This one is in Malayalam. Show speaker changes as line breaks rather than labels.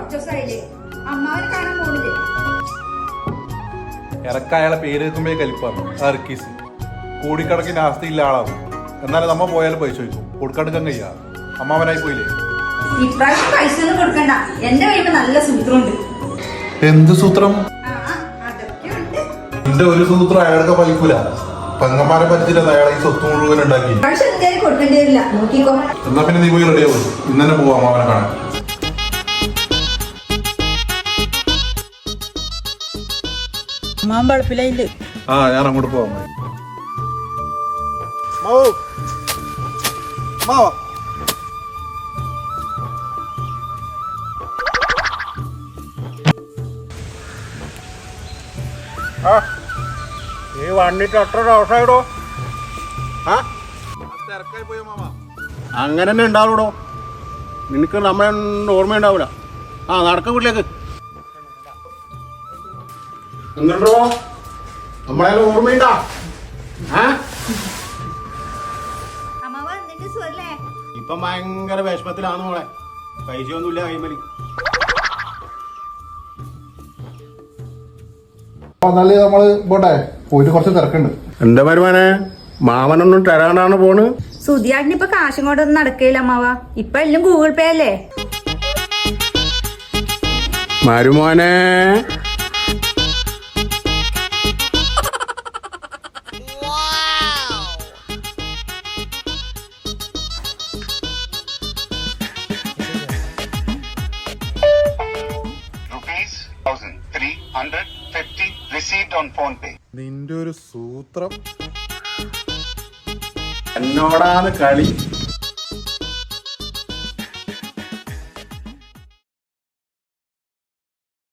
കുറച്ച് ദിവസമായില്ലേ കാണാൻ പോണില്ലേ? ഇറക്ക പേര് എത്തുമ്പോഴേ കലിപ്പാണ് അർക്കീസ് കൂടിക്കണക്കിന് ആസ്തിയില്ല ആളാവും എന്നാലും നമ്മ പോയാൽ പൈസ ചോദിക്കും കൊടുക്കണക്കം കയ്യ അമ്മാവനായി പോയില്ലേ?
ഇപ്രാവശ്യം പൈസ ഒന്നും കൊടുക്കണ്ട. എന്റെ കയ്യിൽ നല്ല സൂത്രമുണ്ട്.
എന്ത് സൂത്രം? എന്റെ ഒരു സൂത്രം അയാൾക്ക് പലിക്കൂല. പെങ്ങന്മാരെ പറ്റിച്ചില്ല അയാളെ ഈ സ്വത്ത് മുഴുവൻ ഉണ്ടാക്കി
കൊടുക്കേണ്ടി വരില്ല. നോക്കിക്കോ.
എന്നാ പിന്നെ നീ പോയി റെഡിയാവും ഇന്ന് തന്നെ പോവാം അമ്മാവനെ കാണാൻ.
അമ്മാൻ വളപ്പിലായില്ലേ
ആ ഞാൻ അങ്ങോട്ട് പോവാം
ദിവസമായിടോ ആ
തിരക്കായി പോയോ മാമ
അങ്ങനെ തന്നെ ഉണ്ടാവുള്ളൂ നിനക്ക് ഓർമ്മ ഓർമ്മയുണ്ടാവില്ല ആ നടക്ക വീട്ടിലേക്ക്. എന്നുണ്ടോ നമ്മളെ ഓർമ്മയുണ്ടാ? ഇപ്പൊ ഭയങ്കര വിഷമത്തിലാണ് മോളെ. പൈസയൊന്നുമില്ല കൈമലി.
എന്നാൽ നമ്മൾ പോട്ടെ. പോയിട്ട് കുറച്ച് തിരക്കുണ്ട്.
എന്താ വരുമാനെ മാമനൊന്നും തരാനാണ് പോണ്.
സുധിയാട്ടിന് ഇപ്പൊ കാശും കൊണ്ടൊന്നും നടക്കില്ല അമ്മാവ. ഇപ്പൊ എല്ലാം ഗൂഗിൾ പേ അല്ലേ?
മരുമോനെ
1350 received on phone pay
നിന്റെ ഒരു സൂത്രം
എന്നോടാണ് കളി